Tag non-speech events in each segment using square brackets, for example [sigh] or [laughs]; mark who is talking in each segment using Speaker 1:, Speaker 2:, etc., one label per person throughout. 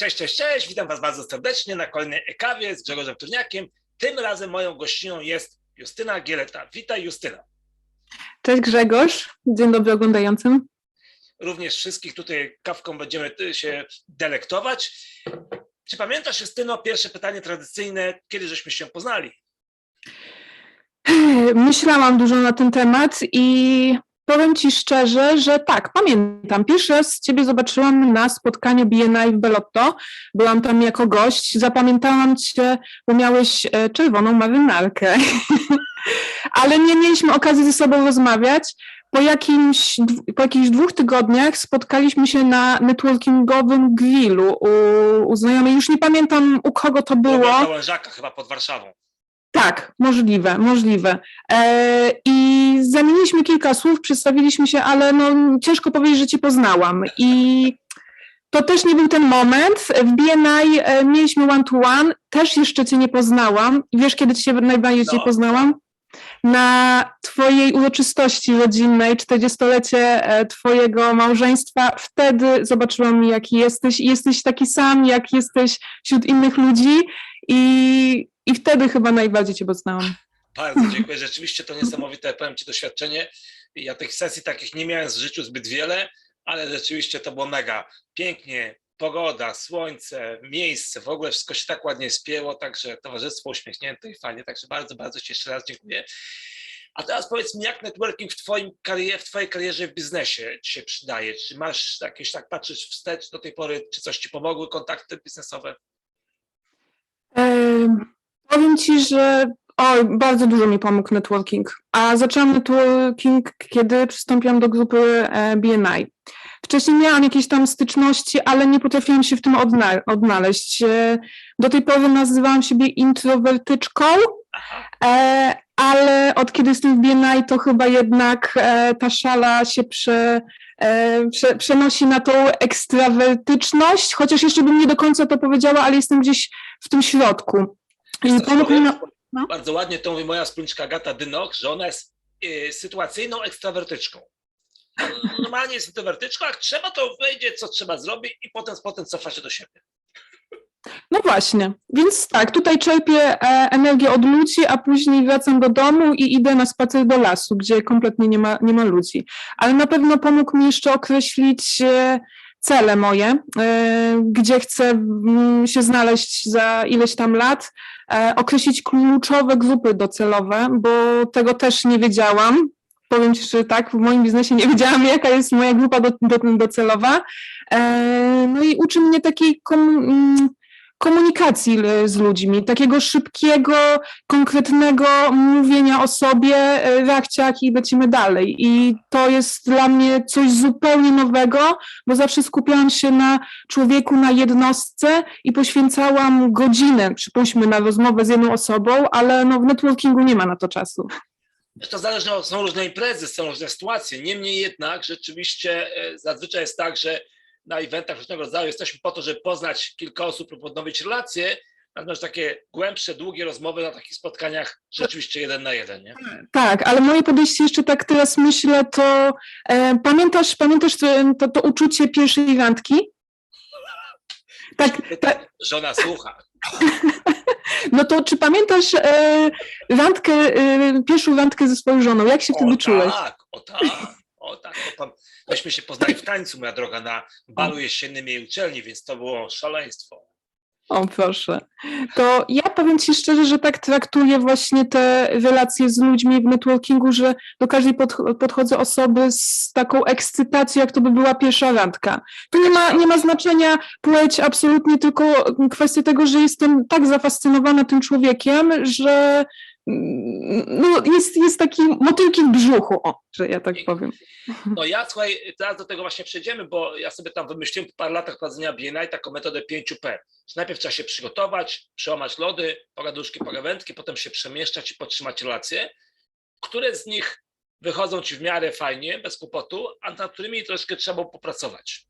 Speaker 1: Cześć, cześć, cześć, witam Was bardzo serdecznie na kolejnej Ekawie z Grzegorzem Turniakiem. Tym razem moją gościną jest Justyna Gieleta. Witaj Justyna.
Speaker 2: Cześć Grzegorz, dzień dobry oglądającym.
Speaker 1: Również wszystkich tutaj kawką będziemy się delektować. Czy pamiętasz Justyno, pierwsze pytanie tradycyjne, kiedy żeśmy się poznali?
Speaker 2: Myślałam dużo na ten temat i powiem Ci szczerze, że tak, pamiętam. Pierwszy raz Ciebie zobaczyłam na spotkaniu BNI w Belotto. Byłam tam jako gość. Zapamiętałam Cię, bo miałeś e, czerwoną marynarkę. [laughs] Ale nie mieliśmy okazji ze sobą rozmawiać. Po, jakimś, po jakichś dwóch tygodniach spotkaliśmy się na networkingowym grillu u, u. Już nie pamiętam, u kogo to było.
Speaker 1: Roberta Łężaka chyba pod Warszawą.
Speaker 2: Tak, możliwe, możliwe. E, I zamieniliśmy kilka słów, przedstawiliśmy się, ale no, ciężko powiedzieć, że Cię poznałam. I to też nie był ten moment. W BNI e, mieliśmy one-to-one, też jeszcze Cię nie poznałam. Wiesz, kiedy Cię najbardziej Cię
Speaker 1: No.
Speaker 2: poznałam? Na Twojej uroczystości rodzinnej, 40-lecie e, Twojego małżeństwa. Wtedy zobaczyłam, jaki jesteś. Jesteś taki sam, jak jesteś wśród innych ludzi. I, i wtedy chyba najbardziej Cię poznałam.
Speaker 1: Bardzo dziękuję. Rzeczywiście to niesamowite, powiem Ci, doświadczenie. Ja tych sesji takich nie miałem w życiu zbyt wiele, ale rzeczywiście to było mega. Pięknie, pogoda, słońce, miejsce, w ogóle wszystko się tak ładnie spięło, także towarzystwo uśmiechnięte i fajnie, także bardzo, bardzo Ci jeszcze raz dziękuję. A teraz powiedz mi, jak networking w, twoim karierze, w Twojej karierze w biznesie Ci się przydaje? Czy masz jakieś, tak patrzysz wstecz do tej pory, czy coś Ci pomogły, kontakty biznesowe?
Speaker 2: Em, Powiem Ci, że oj, bardzo dużo mi pomógł networking. A zaczęłam networking, kiedy przystąpiłam do grupy e, BNI. Wcześniej miałam jakieś tam styczności, ale nie potrafiłam się w tym odna- odnaleźć. E, Do tej pory nazywałam siebie introwertyczką, e, ale od kiedy jestem w BNI, to chyba jednak e, ta szala się prze, e, prze, przenosi na tą ekstrawertyczność, chociaż jeszcze bym nie do końca to powiedziała, ale jestem gdzieś w tym środku. I
Speaker 1: Wiesz co,
Speaker 2: pomógł mi
Speaker 1: powiem?
Speaker 2: na, no.
Speaker 1: Bardzo ładnie to mówi moja wspólniczka Agata Dynok, że ona jest y, sytuacyjną ekstrawertyczką. Normalnie jest introwertyczką, jak trzeba, to wejdzie, co trzeba zrobić i potem, potem cofa się do siebie.
Speaker 2: no właśnie, więc tak, tutaj czerpię e, energię od ludzi, a później wracam do domu i idę na spacer do lasu, gdzie kompletnie nie ma, nie ma ludzi. Ale na pewno pomógł mi jeszcze określić e, cele moje, e, gdzie chcę mm, się znaleźć za ileś tam lat, określić kluczowe grupy docelowe, bo tego też nie wiedziałam. Powiem Ci, że tak, w moim biznesie nie [laughs] wiedziałam, jaka jest moja grupa do, do, docelowa. E, no i uczy mnie takiej mm, komunikacji l- z ludźmi, takiego szybkiego, konkretnego mówienia o sobie, e, rachciach i lecimy dalej. I to jest dla mnie coś zupełnie nowego, bo zawsze skupiałam się na człowieku, na jednostce i poświęcałam godzinę, przypuśćmy, na rozmowę z jedną osobą, ale no, w networkingu nie ma na to czasu.
Speaker 1: To zależy, od- są różne imprezy, są różne sytuacje. Niemniej jednak rzeczywiście e, zazwyczaj jest tak, że na eventach różnego rodzaju jesteśmy po to, żeby poznać kilka osób lub odnowić relacje, natomiast takie głębsze, długie rozmowy na takich spotkaniach rzeczywiście jeden na jeden, nie?
Speaker 2: Tak, ale moje podejście jeszcze tak teraz myślę, to e, pamiętasz, pamiętasz to, to, to uczucie pierwszej randki? [laughs] Tak, tak,
Speaker 1: Żona słucha. [laughs]
Speaker 2: no to czy pamiętasz e, randkę, e, pierwszą randkę ze swoją żoną? Jak się wtedy
Speaker 1: o
Speaker 2: czułeś?
Speaker 1: tak, o tak, o tak. To pan, myśmy się poznali w tańcu, moja droga, na balu jesiennym jej uczelni, więc to było szaleństwo.
Speaker 2: O, proszę. To ja powiem Ci szczerze, że tak traktuję właśnie te relacje z ludźmi w networkingu, że do każdej podch- podchodzę osoby z taką ekscytacją, jak to by była pierwsza randka. Tu nie ma, nie ma znaczenia płeć absolutnie, tylko kwestia tego, że jestem tak zafascynowana tym człowiekiem, że no, jest, jest taki motylki w brzuchu, o, że ja tak powiem.
Speaker 1: No ja słuchaj, teraz do tego właśnie przejdziemy, bo ja sobie tam wymyśliłem po paru latach prowadzenia BNI taką metodę 5P. Że najpierw trzeba się przygotować, przełamać lody, pogaduszki, pogawędki, potem się przemieszczać i podtrzymać relacje. Które z nich wychodzą ci w miarę fajnie, bez kłopotu, a nad którymi troszkę trzeba popracować.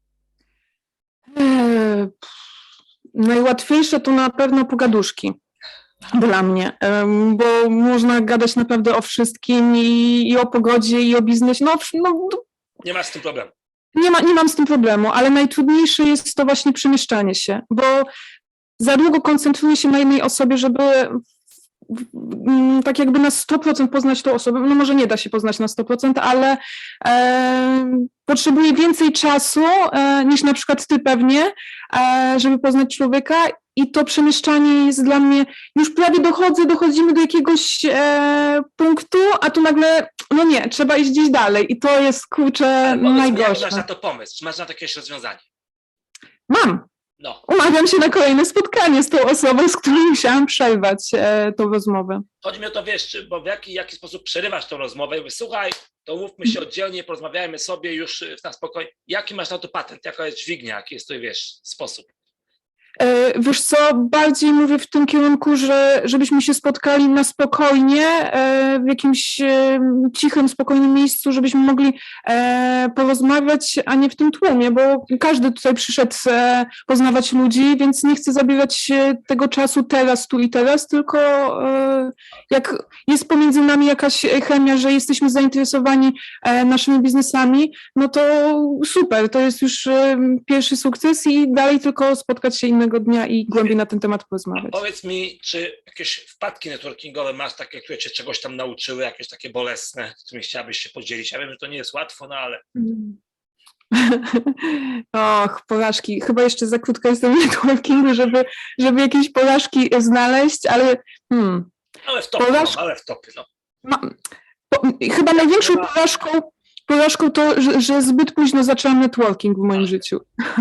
Speaker 2: Eee, Najłatwiejsze to na pewno pogaduszki dla mnie, bo można gadać naprawdę o wszystkim i, i o pogodzie, i o biznesie. No, no,
Speaker 1: Nie masz z tym problemu.
Speaker 2: nie, ma, nie mam z tym problemu, ale najtrudniejsze jest to właśnie przemieszczanie się, bo za długo koncentruję się na jednej osobie, żeby mm, tak jakby na 100% poznać tą osobę. No może nie da się poznać na 100%, ale e, potrzebuję więcej czasu e, niż na przykład ty pewnie, e, żeby poznać człowieka i to przemieszczanie jest dla mnie, już prawie dochodzę, dochodzimy do jakiegoś e, punktu, a tu nagle, no nie, trzeba iść gdzieś dalej i to jest, kurczę,
Speaker 1: powiedz mi,
Speaker 2: najgorsze.
Speaker 1: masz na to pomysł? Czy masz na to jakieś rozwiązanie?
Speaker 2: Mam,
Speaker 1: No,
Speaker 2: umawiam się na kolejne spotkanie z tą osobą, z którą musiałam przerwać e, tą rozmowę.
Speaker 1: chodzi mi o to, wiesz, czy, bo w jaki, jaki sposób przerywasz tą rozmowę i mówisz, słuchaj, to mówmy się oddzielnie, porozmawiajmy sobie już y, na spokojnie. Jaki masz na to patent? Jaka jest dźwignia? Jaki jest to, wiesz, sposób?
Speaker 2: E, Wiesz co, bardziej mówię w tym kierunku, że żebyśmy się spotkali na spokojnie, e, w jakimś e, cichym, spokojnym miejscu, żebyśmy mogli porozmawiać, a nie w tym tłumie, bo każdy tutaj przyszedł poznawać ludzi, więc nie chcę zabierać tego czasu teraz, tu i teraz, tylko jak jest pomiędzy nami jakaś chemia, że jesteśmy zainteresowani naszymi biznesami, no to super, to jest już pierwszy sukces i dalej tylko spotkać się innego dnia i głębiej na ten temat porozmawiać.
Speaker 1: Powiedz mi, czy jakieś wpadki networkingowe masz takie, które cię czegoś tam nauczyły, jakieś takie bolesne, z którymi chciałabyś się podzielić? Ja wiem, że to nie jest łatwo, no ale
Speaker 2: Mm. [laughs] Och, porażki. Chyba jeszcze za krótko jestem w networkingu, żeby, żeby jakieś porażki znaleźć, ale hmm,
Speaker 1: ale w topy,
Speaker 2: Porażki-
Speaker 1: no, ale w topy, no.
Speaker 2: ma, po, chyba największą
Speaker 1: Chyba-
Speaker 2: porażką, porażką to, że, że zbyt późno zaczęłam networking w moim życiu. [laughs]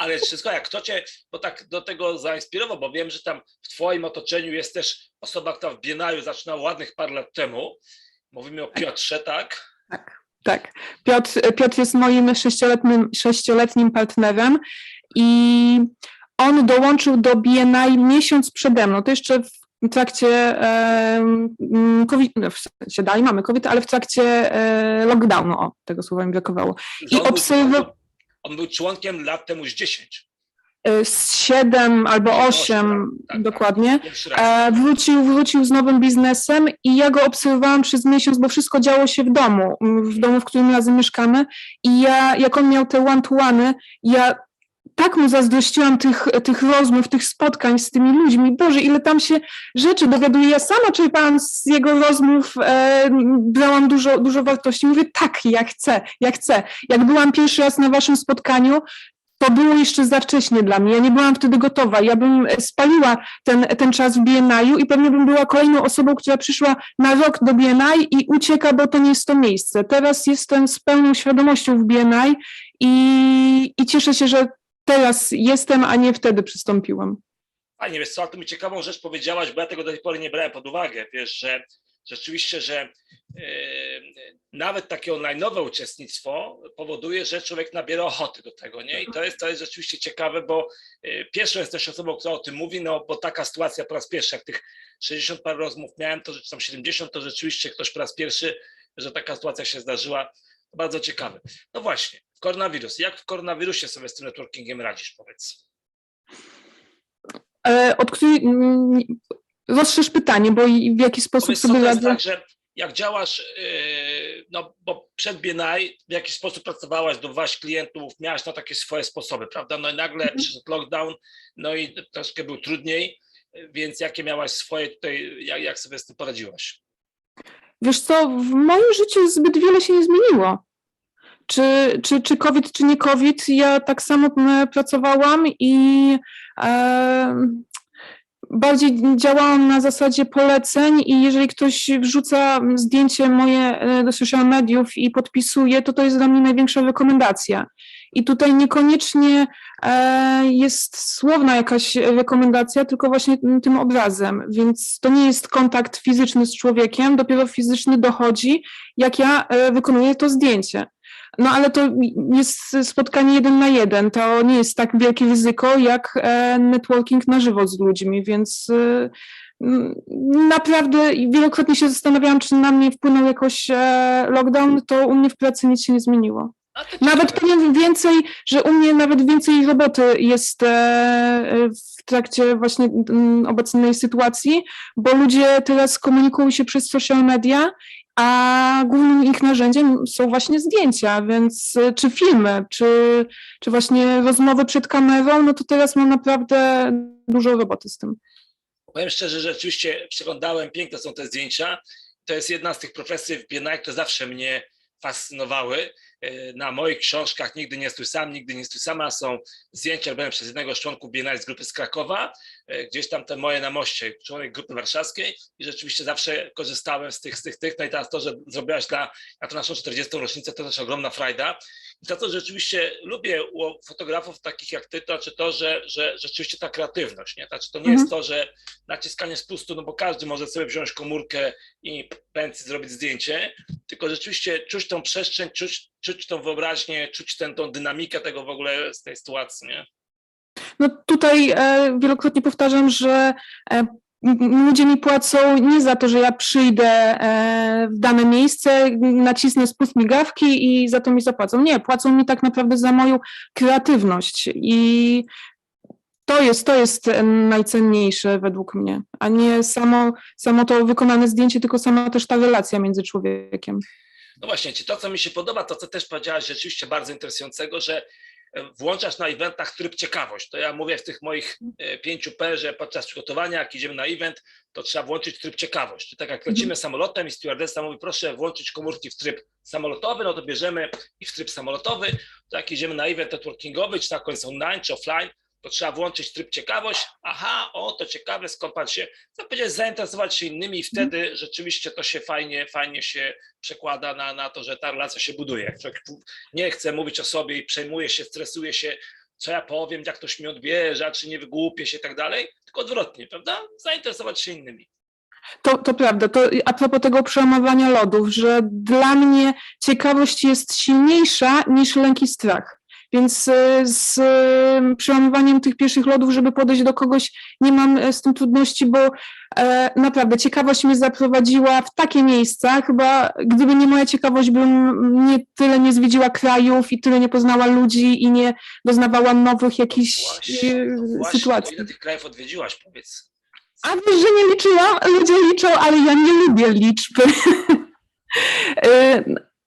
Speaker 1: Ale wszystko, jak kto cię, bo tak do tego zainspirował, bo wiem, że tam w twoim otoczeniu jest też osoba, która w Bienaju zaczynała ładnych parę lat temu. Mówimy o Piotrze, tak?
Speaker 2: Tak. Piotr, Piotr jest moim sześcioletnim, sześcioletnim partnerem i on dołączył do BNI miesiąc przede mną. To jeszcze w trakcie COVID, no w sensie dalej mamy COVID, ale w trakcie e, lockdownu, o, tego słowa mi brakowało. I
Speaker 1: on, był,
Speaker 2: obserwo-
Speaker 1: on był członkiem lat temu z 10.
Speaker 2: E, Z siedem albo
Speaker 1: Osiem,
Speaker 2: osiem
Speaker 1: tak, tak.
Speaker 2: dokładnie. E, wrócił, wrócił z nowym biznesem i ja go obserwowałam przez miesiąc, bo wszystko działo się w domu, w domu, w którym razem mieszkamy i ja, jak on miał te one-to-one, ja tak mu zazdrościłam tych, tych rozmów, tych spotkań z tymi ludźmi. Boże, ile tam się rzeczy dowiaduję. Ja sama czerpałam z jego rozmów, e, brałam dużo, dużo wartości. Mówię, tak, ja chcę, ja chcę. Jak byłam pierwszy raz na waszym spotkaniu, to było jeszcze za wcześnie dla mnie. Ja nie byłam wtedy gotowa. Ja bym spaliła ten, ten czas w BNI-u i pewnie bym była kolejną osobą, która przyszła na rok do BNI i ucieka, bo to nie jest to miejsce. Teraz jestem z pełną świadomością w BNI i, i cieszę się, że teraz jestem, a nie wtedy przystąpiłam.
Speaker 1: Fajnie, wiesz co, ale tu mi ciekawą rzecz powiedziałaś, bo ja tego do tej pory nie brałem pod uwagę, wiesz, że rzeczywiście, że e, nawet takie online'owe uczestnictwo powoduje, że człowiek nabiera ochoty do tego, nie? I to jest, to jest rzeczywiście ciekawe, bo e, pierwszą jesteś osobą, która o tym mówi, no bo taka sytuacja po raz pierwszy, jak tych 60 parę rozmów miałem, to czy tam 70, to rzeczywiście ktoś po raz pierwszy, że taka sytuacja się zdarzyła, to bardzo ciekawe. No właśnie, koronawirus. Jak w koronawirusie sobie z tym networkingiem radzisz, powiedz?
Speaker 2: E, od której rozszerz pytanie, bo i w jaki sposób
Speaker 1: Powiedz,
Speaker 2: sobie radzę.
Speaker 1: tak, że jak działasz, yy, no bo przed BNI w jakiś sposób pracowałaś, dobywałaś klientów, miałaś na takie swoje sposoby, prawda? No i nagle
Speaker 2: Mhm.
Speaker 1: przyszedł lockdown, no i troszkę był trudniej, więc jakie miałaś swoje tutaj, jak, jak sobie z tym poradziłaś?
Speaker 2: Wiesz co, w moim życiu zbyt wiele się nie zmieniło. Czy, czy, czy COVID, czy nie COVID, ja tak samo m, pracowałam i e, bardziej działałam na zasadzie poleceń i jeżeli ktoś wrzuca zdjęcie moje e, do social mediów i podpisuje, to to jest dla mnie największa rekomendacja. I tutaj niekoniecznie e, jest słowna jakaś rekomendacja, tylko właśnie tym obrazem, więc to nie jest kontakt fizyczny z człowiekiem, dopiero fizyczny dochodzi, jak ja e, wykonuję to zdjęcie. No ale to jest spotkanie jeden na jeden, to nie jest tak wielkie ryzyko jak e, networking na żywo z ludźmi, więc e, naprawdę wielokrotnie się zastanawiałam, czy na mnie wpłynął jakoś e, lockdown, to u mnie w pracy nic się nie zmieniło. Nawet powiem więcej, że u mnie nawet więcej roboty jest w trakcie właśnie obecnej sytuacji, bo ludzie teraz komunikują się przez social media, a głównym ich narzędziem są właśnie zdjęcia, więc y, czy filmy, czy, czy właśnie rozmowy przed kamerą, no to teraz mam naprawdę dużo roboty z tym.
Speaker 1: Powiem szczerze, że rzeczywiście przeglądałem, piękne są te zdjęcia. To jest jedna z tych profesji w Biennale, które zawsze mnie fascynowały. E, Na moich książkach Nigdy nie stój sam, nigdy nie stój sama są zdjęcia robione przez jednego z członków Biennale z grupy z Krakowa, e, gdzieś tam te moje na moście, członek grupy warszawskiej i rzeczywiście zawsze korzystałem z tych, z tych, tych. No i teraz to, że zrobiłaś dla, na to naszą 40. rocznicę, to też ogromna frajda. I to, rzeczywiście lubię u fotografów takich jak ty, to czy to, że, że rzeczywiście ta kreatywność, nie? Znaczy, to nie
Speaker 2: Mhm.
Speaker 1: jest to, że naciskanie spustu, no bo każdy może sobie wziąć komórkę i pędzi zrobić zdjęcie, tylko rzeczywiście czuć tą przestrzeń, czuć, czuć tą wyobraźnię, czuć tę tą dynamikę tego w ogóle z tej sytuacji, nie?
Speaker 2: No tutaj e, wielokrotnie powtarzam, że e, ludzie mi płacą nie za to, że ja przyjdę e, w dane miejsce, nacisnę spust migawki i za to mi zapłacą. Nie, płacą mi tak naprawdę za moją kreatywność i to jest, to jest najcenniejsze według mnie, a nie samo, samo to wykonane zdjęcie, tylko sama też ta relacja między człowiekiem.
Speaker 1: No właśnie, to, co mi się podoba, to co też powiedziałaś rzeczywiście bardzo interesującego, że włączasz na eventach tryb ciekawość. To ja mówię w tych moich e, pięciu P, że podczas przygotowania, jak idziemy na event, to trzeba włączyć tryb ciekawość. Tak jak lecimy samolotem i stewardessa mówi, proszę włączyć komórki w tryb samolotowy, no to bierzemy i w tryb samolotowy. To jak idziemy na event networkingowy, czy na koniec online, czy offline, to trzeba włączyć tryb ciekawość. Aha, o, to ciekawe, skąd pan się, co powiedzieć, zainteresować się innymi i wtedy rzeczywiście to się fajnie, fajnie się przekłada na, na to, że ta relacja się buduje. Nie chce mówić o sobie i przejmuje się, stresuje się, co ja powiem, jak ktoś mi odbierze, czy nie wygłupię się i tak dalej, tylko odwrotnie, prawda? Zainteresować się innymi.
Speaker 2: To, to prawda. To a propos tego przełamywania lodów, że dla mnie ciekawość jest silniejsza niż lęk i strach. Więc e, z e, przełamywaniem tych pierwszych lodów, żeby podejść do kogoś, nie mam e, z tym trudności, bo naprawdę ciekawość mnie zaprowadziła w takie miejsca. Chyba gdyby nie moja ciekawość, bym nie tyle nie zwiedziła krajów i tyle nie poznała ludzi i nie doznawała nowych jakichś
Speaker 1: Właśnie, właśnie,
Speaker 2: sytuacji.
Speaker 1: ile tych krajów odwiedziłaś, powiedz?
Speaker 2: A wiesz, że nie liczyłam? Ludzie liczą, ale ja nie lubię liczby. [laughs]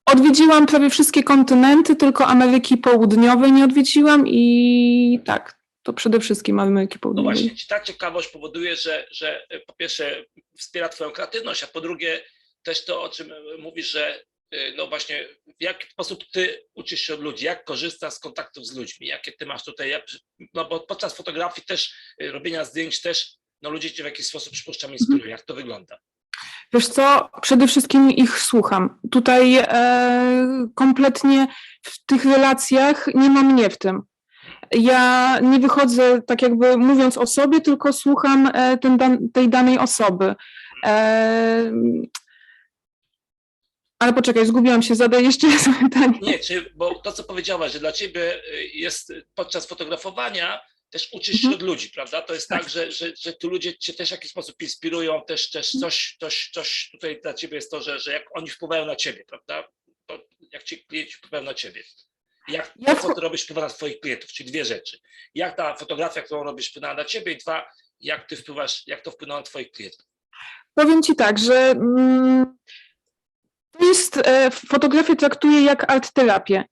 Speaker 2: Odwiedziłam prawie wszystkie kontynenty, tylko Ameryki Południowej nie odwiedziłam i tak, to przede wszystkim Ameryki
Speaker 1: No
Speaker 2: Południowej.
Speaker 1: właśnie, ci ta ciekawość powoduje, że, że e, po pierwsze wspiera twoją kreatywność, a po drugie też to, o czym e, mówisz, że e, no właśnie w jaki sposób ty uczysz się od ludzi, jak korzystasz z kontaktów z ludźmi, jakie ty masz tutaj, no bo podczas fotografii też, robienia zdjęć też, no ludzie cię w jakiś sposób przypuszczam inspirują, jak to wygląda?
Speaker 2: Wiesz co, przede wszystkim ich słucham. Tutaj e, kompletnie w tych relacjach nie ma mnie w tym. Ja nie wychodzę tak jakby mówiąc o sobie, tylko słucham e, ten, tej danej osoby. E, ale poczekaj, zgubiłam się, zadaj jeszcze raz [laughs] pytanie.
Speaker 1: Nie, czy, bo to, co powiedziałaś, że dla ciebie y, jest podczas fotografowania też uczysz się
Speaker 2: Mhm.
Speaker 1: od ludzi, prawda? To jest tak, że, że, że tu ludzie cię też w jakiś sposób inspirują, też, też coś, coś, coś tutaj dla ciebie jest to, że, że jak oni wpływają na ciebie, prawda? To jak ci klienci wpływają na ciebie. Jak
Speaker 2: Ja
Speaker 1: to, co ty robisz, wpływa na twoich klientów, czyli dwie rzeczy. Jak ta fotografia, którą robisz, wpływa na ciebie i dwa, jak ty wpływasz, jak to wpłynęło na twoich klientów.
Speaker 2: Powiem ci tak, że mm, to jest, e, fotografię traktuję jak art terapię.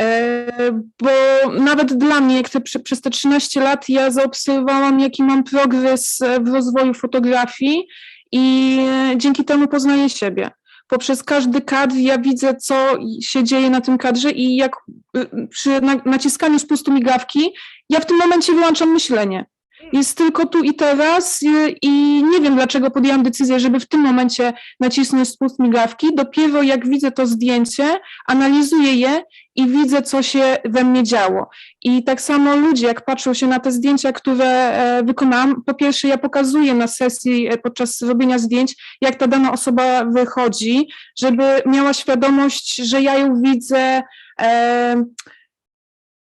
Speaker 2: E, bo nawet dla mnie, jak te, prze, przez te 13 lat ja zaobserwowałam, jaki mam progres e, w rozwoju fotografii i e, dzięki temu poznaję siebie. Poprzez każdy kadr ja widzę, co się dzieje na tym kadrze i jak y, przy na, naciskaniu spustu migawki, ja w tym momencie wyłączam myślenie. Jest tylko tu i teraz y, i nie wiem, dlaczego podjęłam decyzję, żeby w tym momencie nacisnąć spust migawki. Dopiero jak widzę to zdjęcie, analizuję je i widzę, co się we mnie działo. I tak samo ludzie, jak patrzą się na te zdjęcia, które e, wykonałam, po pierwsze ja pokazuję na sesji e, podczas robienia zdjęć, jak ta dana osoba wychodzi, żeby miała świadomość, że ja ją widzę, e,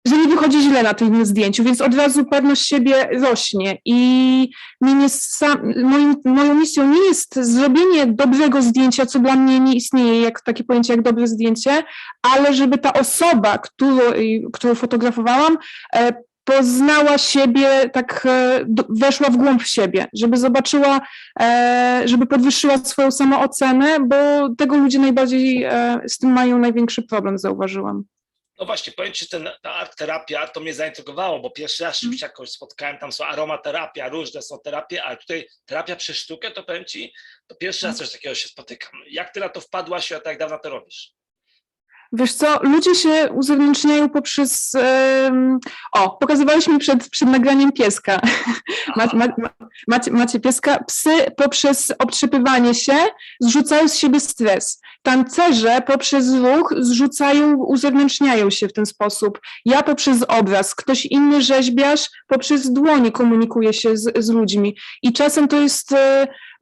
Speaker 2: że nie wychodzi źle na tym zdjęciu, więc od razu pewność siebie rośnie. I sam, moim, moją misją nie jest zrobienie dobrego zdjęcia, co dla mnie nie istnieje, jak takie pojęcie jak dobre zdjęcie, ale żeby ta osoba, którą, którą fotografowałam, e, poznała siebie, tak e, weszła w głąb siebie, żeby zobaczyła, e, żeby podwyższyła swoją samoocenę, bo tego ludzie najbardziej z tym mają największy problem, zauważyłam.
Speaker 1: No właśnie, powiem Ci, że ten, ta art terapia to mnie zaintrygowało, bo pierwszy raz się jakoś spotkałem, tam są aromaterapia, różne są terapie, ale tutaj terapia przez sztukę, to powiem Ci, to pierwszy raz coś takiego się spotykam. Jak Ty na to wpadłaś i jak dawno to robisz?
Speaker 2: Wiesz co, ludzie się uzewnętrzniają poprzez. em, o, pokazywałeś mi przed, przed nagraniem pieska. [laughs] Ma, ma, ma, macie, macie pieska. Psy poprzez obtrzepywanie się zrzucają z siebie stres. Tancerze poprzez ruch zrzucają, uzewnętrzniają się w ten sposób. Ja poprzez obraz, ktoś inny rzeźbiarz poprzez dłonie komunikuje się z, z ludźmi. I czasem to jest.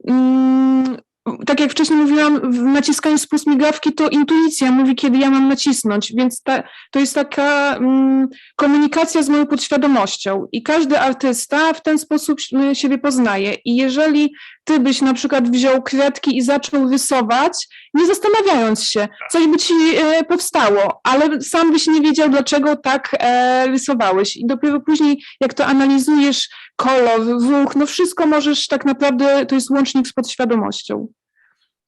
Speaker 2: mm, tak jak wcześniej mówiłam, w naciskaniu spust migawki to intuicja mówi, kiedy ja mam nacisnąć, więc ta, to jest taka mm, komunikacja z moją podświadomością i każdy artysta w ten sposób y, siebie poznaje. I jeżeli ty byś na przykład wziął kredki i zaczął rysować, nie zastanawiając się, coś by ci e, powstało, ale sam byś nie wiedział, dlaczego tak e, rysowałeś. I dopiero później, jak to analizujesz, kolor, ruch, no wszystko możesz tak naprawdę, to jest łącznik z podświadomością.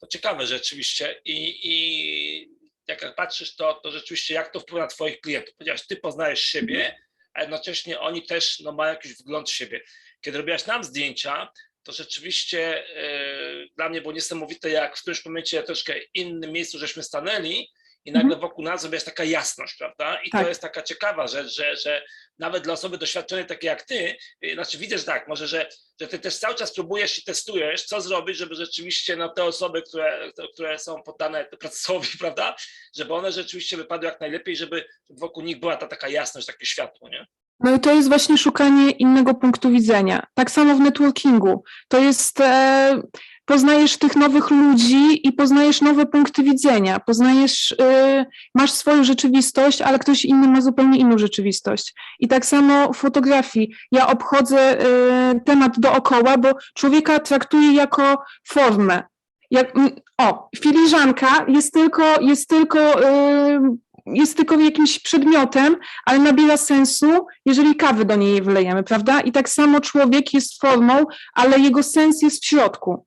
Speaker 1: To ciekawe rzeczywiście i, i jak patrzysz, to, to rzeczywiście jak to wpływa na Twoich klientów? Powiedziałeś, Ty poznajesz siebie, a jednocześnie oni też no, mają jakiś wgląd w siebie. Kiedy robiłaś nam zdjęcia, to rzeczywiście e, dla mnie było niesamowite, jak w którymś momencie troszkę innym miejscu żeśmy stanęli i nagle wokół nas się taka jasność, prawda? I
Speaker 2: Tak.
Speaker 1: to jest taka ciekawa rzecz, że, że nawet dla osoby doświadczonej takiej jak ty, y, znaczy widzę, że tak, może, że, że ty też cały czas próbujesz i testujesz, co zrobić, żeby rzeczywiście no, te osoby, które, które są poddane [laughs] procesowi, prawda, żeby one rzeczywiście wypadły jak najlepiej, żeby wokół nich była ta taka jasność, takie światło, nie?
Speaker 2: No i to jest właśnie szukanie innego punktu widzenia. Tak samo w networkingu. To jest, e, poznajesz tych nowych ludzi i poznajesz nowe punkty widzenia. Poznajesz, e, masz swoją rzeczywistość, ale ktoś inny ma zupełnie inną rzeczywistość. I tak samo w fotografii. Ja obchodzę e, temat dookoła, bo człowieka traktuję jako formę. Jak, o, filiżanka jest tylko, jest tylko, e, jest tylko jakimś przedmiotem, ale nabiera sensu, jeżeli kawy do niej wylejemy, prawda? I tak samo człowiek jest formą, ale jego sens jest w środku.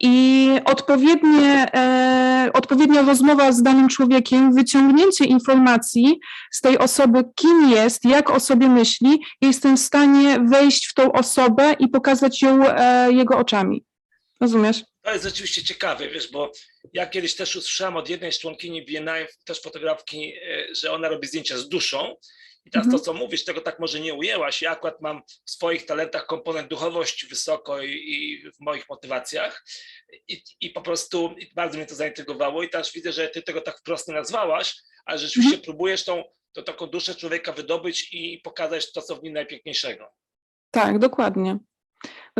Speaker 2: I odpowiednie, e, odpowiednia rozmowa z danym człowiekiem, wyciągnięcie informacji z tej osoby, kim jest, jak o sobie myśli, jestem w stanie wejść w tą osobę i pokazać ją e, jego oczami. Rozumiesz?
Speaker 1: To jest rzeczywiście ciekawe, wiesz, bo ja kiedyś też usłyszałem od jednej z członkini BNI, też fotografki, e, że ona robi zdjęcia z duszą. I teraz
Speaker 2: Mhm.
Speaker 1: to, co mówisz, tego tak może nie ujęłaś. Ja akurat mam w swoich talentach komponent duchowości wysoko i, i w moich motywacjach. I, I po prostu bardzo mnie to zaintrygowało. I też widzę, że ty tego tak wprost nie nazwałaś, ale rzeczywiście próbujesz tą, tą taką duszę człowieka wydobyć i pokazać to, co w nim najpiękniejszego.
Speaker 2: Tak, dokładnie.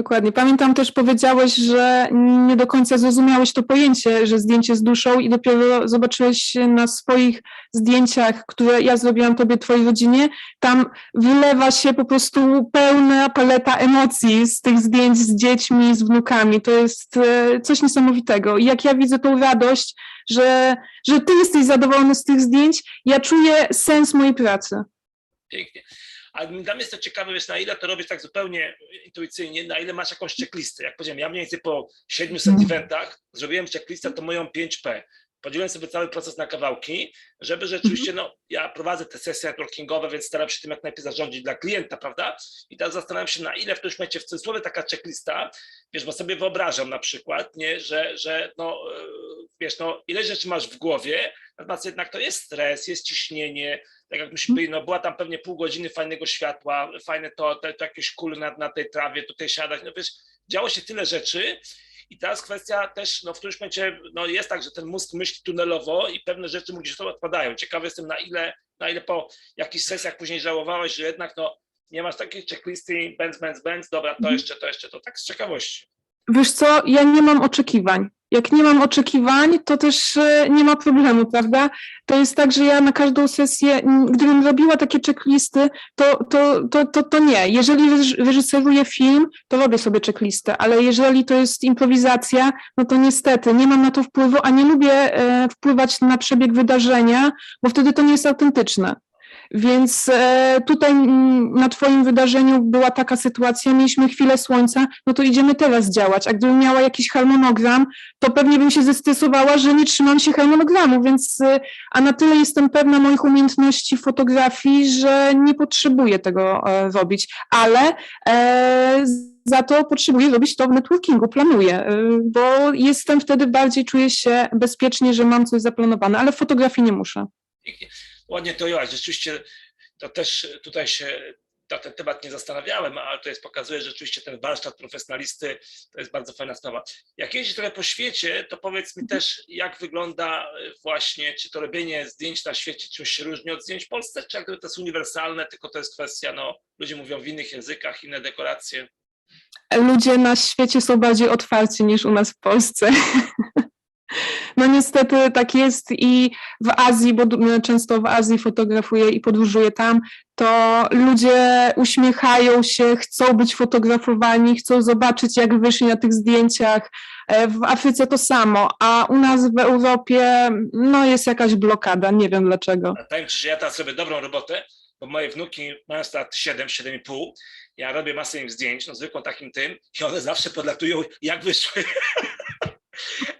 Speaker 2: Dokładnie. Pamiętam też powiedziałeś, że nie do końca zrozumiałeś to pojęcie, że zdjęcie z duszą i dopiero zobaczyłeś na swoich zdjęciach, które ja zrobiłam tobie, twojej rodzinie, tam wylewa się po prostu pełna paleta emocji z tych zdjęć z dziećmi, z wnukami. To jest e, coś niesamowitego. I jak ja widzę tą radość, że, że ty jesteś zadowolony z tych zdjęć, ja czuję sens mojej pracy.
Speaker 1: Pięknie. Ale dla mnie jest to ciekawe, wiesz, na ile to robisz tak zupełnie intuicyjnie, na ile masz jakąś checklistę. Jak powiedziałem, ja mniej więcej po 700
Speaker 2: Mhm.
Speaker 1: eventach zrobiłem checklistę, to moją 5P. Podzieliłem sobie cały proces na kawałki, żeby rzeczywiście, no, ja prowadzę te sesje networkingowe, więc staram się tym jak najlepiej zarządzić dla klienta, prawda? I teraz zastanawiam się, na ile w którymś momencie w cudzysłowie taka checklista, wiesz, bo sobie wyobrażam na przykład, nie, że, że no, e, wiesz, no, ile rzeczy masz w głowie, natomiast jednak to jest stres, jest ciśnienie, tak jak myśmy byli, no była tam pewnie pół godziny fajnego światła, fajne to, to, to jakieś kule na, na tej trawie, tutaj siadać, no wiesz, działo się tyle rzeczy i teraz kwestia też, no w którymś momencie, no jest tak, że ten mózg myśli tunelowo i pewne rzeczy mu gdzieś to odpadają. Ciekawy jestem na ile, na ile po jakichś sesjach później żałowałeś, że jednak no nie masz takiej checklisty, benz, benz, benz, dobra, to
Speaker 2: Mhm.
Speaker 1: jeszcze, to jeszcze, to tak z ciekawości.
Speaker 2: Wiesz co, ja nie mam oczekiwań. Jak nie mam oczekiwań, to też e, nie ma problemu, prawda? To jest tak, że ja na każdą sesję, gdybym robiła takie checklisty, to, to, to, to, to nie. Jeżeli reż- reżyseruję film, to robię sobie checklistę, ale jeżeli to jest improwizacja, no to niestety nie mam na to wpływu, a nie lubię e, wpływać na przebieg wydarzenia, bo wtedy to nie jest autentyczne. Więc e, tutaj mm, na Twoim wydarzeniu była taka sytuacja, mieliśmy chwilę słońca, no to idziemy teraz działać. A gdybym miała jakiś harmonogram, to pewnie bym się zestresowała, że nie trzymam się harmonogramu, więc e, a na tyle jestem pewna moich umiejętności fotografii, że nie potrzebuję tego e, robić, ale e, za to potrzebuję robić to w networkingu, planuję, bo jestem wtedy bardziej, czuję się bezpiecznie, że mam coś zaplanowane, ale w fotografii nie muszę.
Speaker 1: Pięknie. Ładnie to ujęłaś. Rzeczywiście to też tutaj się na ten temat nie zastanawiałem, ale to jest pokazuje, że rzeczywiście ten warsztat profesjonalisty to jest bardzo fajna sprawa. Jak jeździsz trochę po świecie, to powiedz mi też, jak wygląda y, właśnie, czy to robienie zdjęć na świecie czymś się różni od zdjęć w Polsce, czy jakby to jest uniwersalne, tylko to jest kwestia, no, ludzie mówią w innych językach, inne dekoracje.
Speaker 2: ludzie na świecie są bardziej otwarci niż u nas w Polsce. [laughs] No niestety tak jest i w Azji, bo często w Azji fotografuję i podróżuję tam, to ludzie uśmiechają się, chcą być fotografowani, chcą zobaczyć, jak wyszli na tych zdjęciach. E, W Afryce to samo, a u nas w Europie no jest jakaś blokada, nie wiem dlaczego.
Speaker 1: Powiem Ci, że ja teraz robię dobrą robotę, bo moje wnuki mają lat 7, 7,5. Ja robię masę im zdjęć, no zwykłą takim tym i one zawsze podlatują, jak wyszły. [laughs]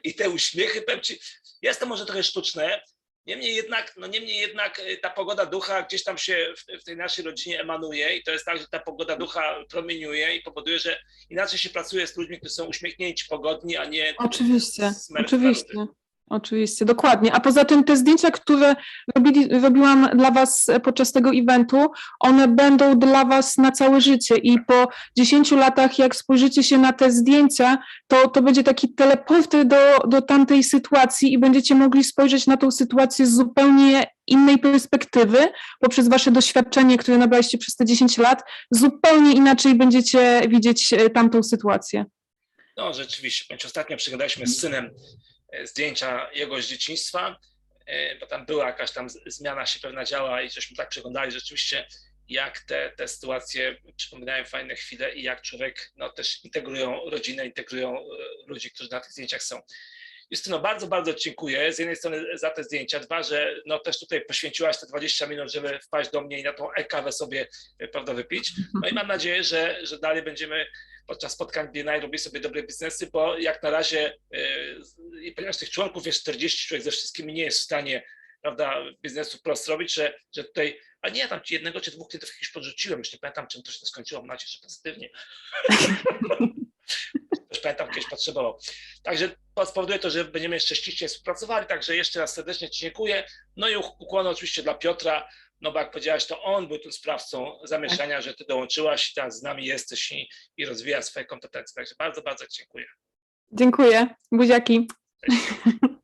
Speaker 1: I te uśmiechy, powiem Ci, jest to może trochę sztuczne, niemniej jednak, no niemniej jednak y, ta pogoda ducha gdzieś tam się w, w tej naszej rodzinie emanuje i to jest tak, że ta pogoda ducha promieniuje i powoduje, że inaczej się pracuje z ludźmi, którzy są uśmiechnięci, pogodni, a nie
Speaker 2: Oczywiście, oczywiście. Oczywiście, dokładnie. A poza tym te zdjęcia, które robili, robiłam dla Was podczas tego eventu, one będą dla Was na całe życie i po 10 latach, jak spojrzycie się na te zdjęcia, to, to będzie taki teleporter do, do tamtej sytuacji i będziecie mogli spojrzeć na tą sytuację z zupełnie innej perspektywy, poprzez Wasze doświadczenie, które nabraliście przez te 10 lat, zupełnie inaczej będziecie widzieć e, tamtą sytuację.
Speaker 1: No rzeczywiście, ostatnio przeglądaliśmy z synem zdjęcia jego z dzieciństwa, e, bo tam była jakaś tam zmiana się pewna działa i żeśmy tak przeglądali rzeczywiście, jak te, te sytuacje przypominają fajne chwile i jak człowiek no, też integrują rodzinę, integrują e, ludzi, którzy na tych zdjęciach są. Justyno, bardzo, bardzo dziękuję. Z jednej strony za te zdjęcia, dwa, że no też tutaj poświęciłaś te 20 minut, żeby wpaść do mnie i na tą e-kawę sobie e, prawda, wypić. No i mam nadzieję, że, że dalej będziemy podczas spotkań BNI robić sobie dobre biznesy, bo jak na razie, i ponieważ tych członków jest 40, człowiek ze wszystkimi nie jest w stanie prawda, biznesu wprost robić, że, że tutaj, a nie, tam ci jednego czy dwóch klientów podrzuciłem, już nie pamiętam, czym to się skończyło, mam nadzieję, że pozytywnie. [laughs] Też pamiętam, kiedyś potrzebował. Także spowoduje to, że będziemy jeszcze ściśle współpracowali, także jeszcze raz serdecznie Ci dziękuję. No i ukłony oczywiście dla Piotra, no bo jak powiedziałaś, to on był tym sprawcą zamieszania, że Ty dołączyłaś i teraz z nami jesteś i, i rozwijasz swoje kompetencje. Także bardzo, bardzo dziękuję.
Speaker 2: Dziękuję. Buziaki. [laughs]